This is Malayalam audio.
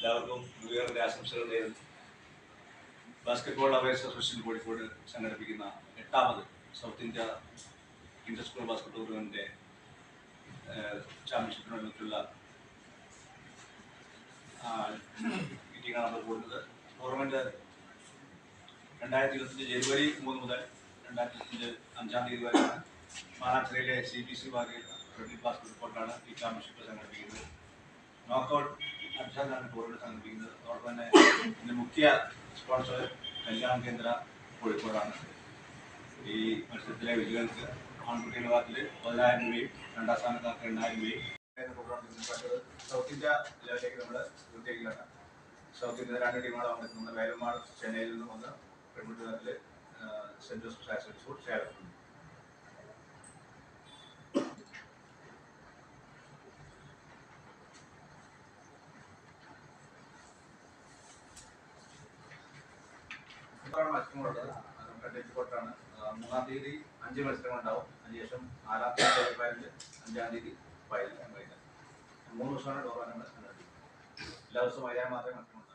എല്ലാവർക്കും ന്യൂ ഇയറിന്റെ ആശംസകൾ നേരുന്നു. ബാസ്കറ്റ്ബോൾ അവേഴ്സ് അസോസിയേഷൻ കോഴിക്കോട് സംഘടിപ്പിക്കുന്ന എട്ടാമത് south India inter school basket ടൂർണമെന്റിന്റെ ചാമ്പ്യൻഷിപ്പിനോടൊത്തുള്ള മീറ്റിംഗാണ് നമ്മൾ കൂടുന്നത് ടൂർണമെന്റ് രണ്ടായിരത്തി ഇരുപത്തഞ്ച് ജനുവരി മൂന്ന് മുതൽ രണ്ടായിരത്തി ഇരുപത്തഞ്ച് അഞ്ചാം തീയതി വരെയാണ്. മഹാരാഷ്ട്രയിലെ സി ബി സി ബാഗിൽ റെഡ് ബാസ്കറ്റ് കോർട്ടാണ് ഈ ചാമ്പ്യൻഷിപ്പ് സംഘടിപ്പിക്കുന്നത്. നോക്കൗട്ട് അഞ്ചാണ് ടൂർണമെന്റ് സംഘടിപ്പിക്കുന്നത്. അതോടൊപ്പം തന്നെ ഇതിന്റെ മുഖ്യ സ്പോൺസർ കല്യാൺ കേന്ദ്ര കോഴിക്കോടാണ്. ഈ മത്സരത്തിലെ വിജയികൾക്ക് ആൺകുട്ടികളുടെ ഭാഗത്തിൽ പതിനായിരം രൂപയും രണ്ടാം സ്ഥാനക്കാർക്ക് രണ്ടായിരം രൂപയും സൗത്ത് ഇന്ത്യ ലെവലിലേക്ക് നമ്മൾ ഉദ്ദേശിക്കുകയാണ് സൗത്ത് ഇന്ത്യ രണ്ട് ടീമുകളാണ് നമ്മുടെ വേലമാൾ ചെന്നൈയിൽ നിന്ന് വന്ന് പെൺകുട്ടി തലത്തിൽ saint Joseph higher secondary school Salem ഇപ്പോഴാണ് മത്സരങ്ങളുള്ളത് ഡൽഹി കോട്ടാണ് മൂന്നാം തീയതി അഞ്ച് മത്സരങ്ങളുണ്ടാവും. അതിനുശേഷം നാലാം തീയതി ഫൈനൽ അഞ്ചാം തീയതി വൈകുന്നേരം മൂന്ന് ദിവസമാണ് ടൂർണമെന്റ് എല്ലാ ദിവസവും വൈകുന്നേരം മാത്രമേ മത്സരമുണ്ടാവും